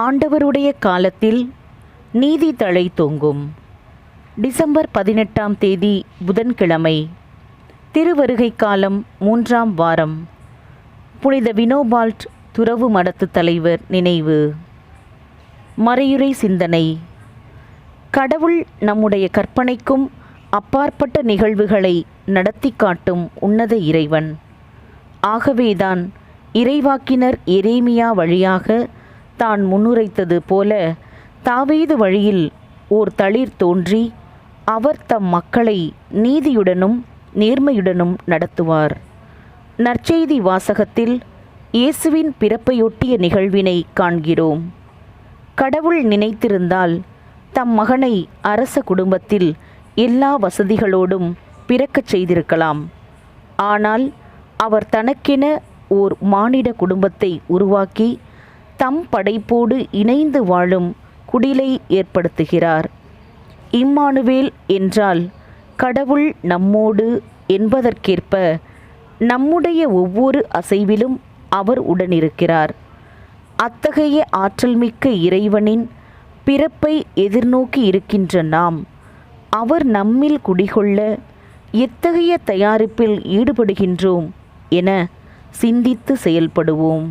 ஆண்டவருடைய காலத்தில் நீதி தழை தொங்கும். டிசம்பர் பதினெட்டாம் தேதி புதன்கிழமை திருவருகை காலம் மூன்றாம் வாரம். புனித வினோபால்ட் துறவு மடத்து தலைவர் நினைவு. மறையுறை சிந்தனை. கடவுள் நம்முடைய கற்பனைக்கும் அப்பாற்பட்ட நிகழ்வுகளை நடத்தி காட்டும் உன்னத இறைவன். ஆகவேதான் இறைவாக்கினர் எரேமியா வழியாக தான் முன்னுரைத்தது போல தாவீது வழியில் ஓர் தளிர் தோன்றி அவர் தம் மக்களை நீதியுடனும் நேர்மையுடனும் நடத்துவார். நற்செய்தி வாசகத்தில் இயேசுவின் பிறப்பையொட்டிய நிகழ்வினை காண்கிறோம். கடவுள் நினைத்திருந்தால் தம் மகனை அரச குடும்பத்தில் எல்லா வசதிகளோடும் பிறக்கச் செய்திருக்கலாம். ஆனால் அவர் தனக்கென ஓர் மானிட குடும்பத்தை உருவாக்கி தம் படைப்போடு இணைந்து வாழும் குடிலை ஏற்படுத்துகிறார். இம்மானுவேல் என்றால் கடவுள் நம்மோடு என்பதற்கேற்ப நம்முடைய ஒவ்வொரு அசைவிலும் அவர் உடனிருக்கிறார். அத்தகைய ஆற்றல்மிக்க இறைவனின் பிறப்பை எதிர்நோக்கி இருக்கின்ற நாம் அவர் நம்மில் குடிகொள்ள எத்தகைய தயாரிப்பில் ஈடுபடுகின்றோம் என சிந்தித்து செயல்படுவோம்.